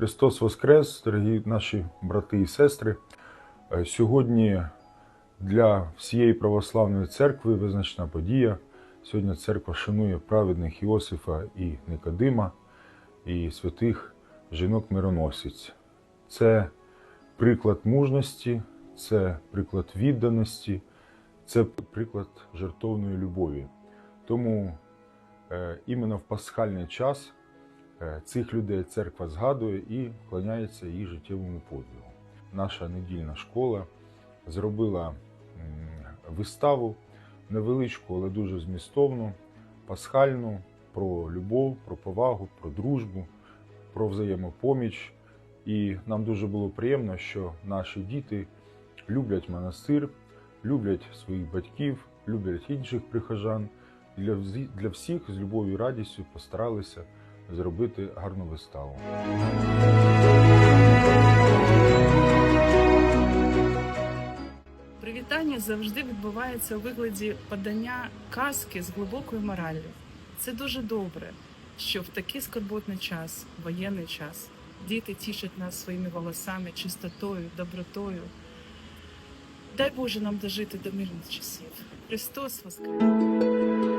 Христос Воскрес, дорогі наші брати і сестри. Е, Сьогодні для всієї православної церкви визначна подія. Сьогодні церква шанує праведних Іосифа і Никодима і святих жінок-мироносиць. Це приклад мужності, це приклад відданості, це приклад жертовної любові. Тому е, іменно в пасхальний час цих людей церква згадує і вклоняється їх життєвому подвигу. Наша недільна школа зробила виставу невеличку, але дуже змістовну, пасхальну про любов, про повагу, про дружбу, про взаємопоміч. І нам дуже було приємно, що наші діти люблять монастир, люблять своїх батьків, люблять інших прихожан. Для всіх з любов'ю і радістю постаралися зробити гарну виставу. Привітання завжди відбувається у вигляді подання казки з глибокою мораллю. Це дуже добре, що в такий скорботний час, воєнний час, діти тішать нас своїми голосами, чистотою, добротою. Дай Боже нам дожити до мирних часів. Христос Воскрес!